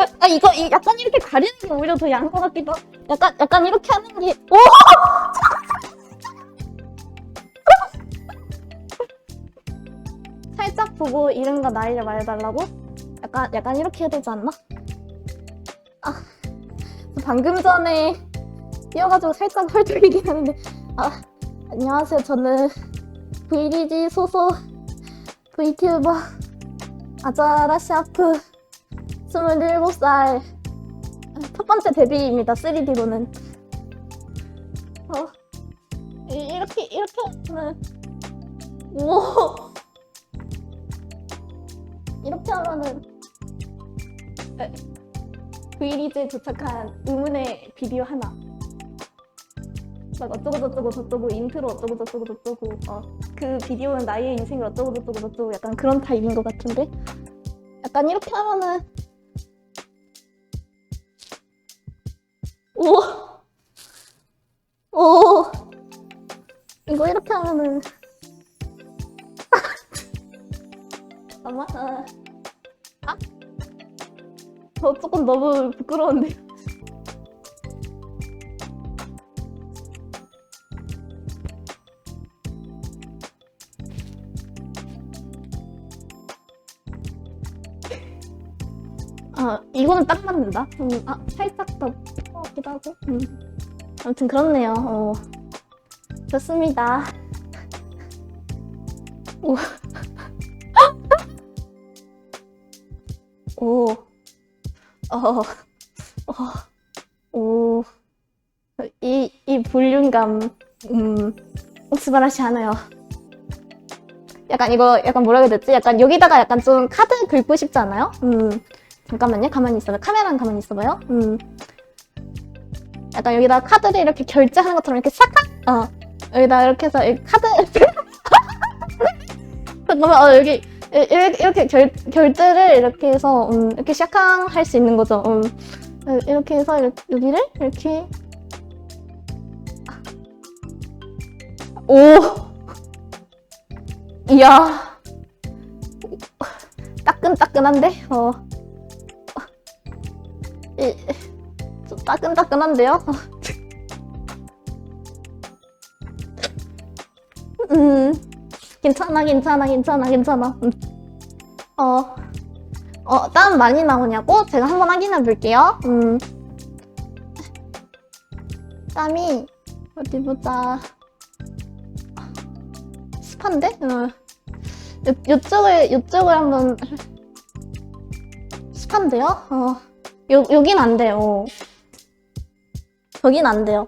아 이거 이- 약간 이렇게 가리는 게 오히려 더것 같기도. 하고. 약간 약간 이렇게 하는 게. 오! 살짝 보고 이름과 나이를 말해달라고? 약간 약간 이렇게 해야 되지 않나? 아 방금 전에 뛰어가지고 살짝 헐들리긴 하는데 아 안녕하세요 저는 VDG 소속 VTu버 아자라 샤프 27살. 첫 번째 데뷔입니다 3D로는. 어? 이- 이렇게 이렇게? 하면 오 이렇게 하면은 에, VDG에 도착한 의문의 비디오 하나. 막 어쩌고 저쩌고 저쩌고 인트로 어쩌고 저쩌고 저쩌고 어, 그 비디오는 나의 인생을 어쩌고 저쩌고 저쩌고 약간 그런 타입인 것 같은데? 약간 이렇게 하면은 오! 오! 이거 이렇게 하면은 아마 아, 아? 저 조금 너무 부끄러운데 아 이거는 딱 맞는다 음, 아 살짝 더 같기도 하고 음. 아무튼 그렇네요 어. 좋습니다 오. 오. 어. 어. 오. 이, 이 볼륨감, 음, 스바라시 하나요. 약간 이거, 약간 뭐라 해야 되지? 약간 여기다가 약간 좀 카드 긁고 싶지 않아요? 음. 잠깐만요. 가만히 있어봐요. 카메라는 가만히 있어봐요. 음. 약간 여기다 카드를 이렇게 결제하는 것처럼 이렇게 싹, 어. 여기다 이렇게 해서 이 카드, 잠깐만, 어, 여기, 이- 이렇게, 결, 결제를 이렇게 해서, 음, 이렇게 샤캉 할 수 있는 거죠. 음. 어, 이렇게 해서 이렇게, 여기를 이렇게. 오! 이야. 따끈따끈한데? 어. 이, 좀 따끈따끈한데요? 음. 괜찮아, 괜찮아, 괜찮아, 괜찮아. 음. 어, 어, 땀 많이 나오냐고? 제가 한번 확인해 볼게요. 음. 땀이, 어디 보자. 습한데? 어. 요, 요쪽을, 요쪽을 한번. 습한데요? 어. 요, 여긴 안 돼요. 저긴 안 돼요.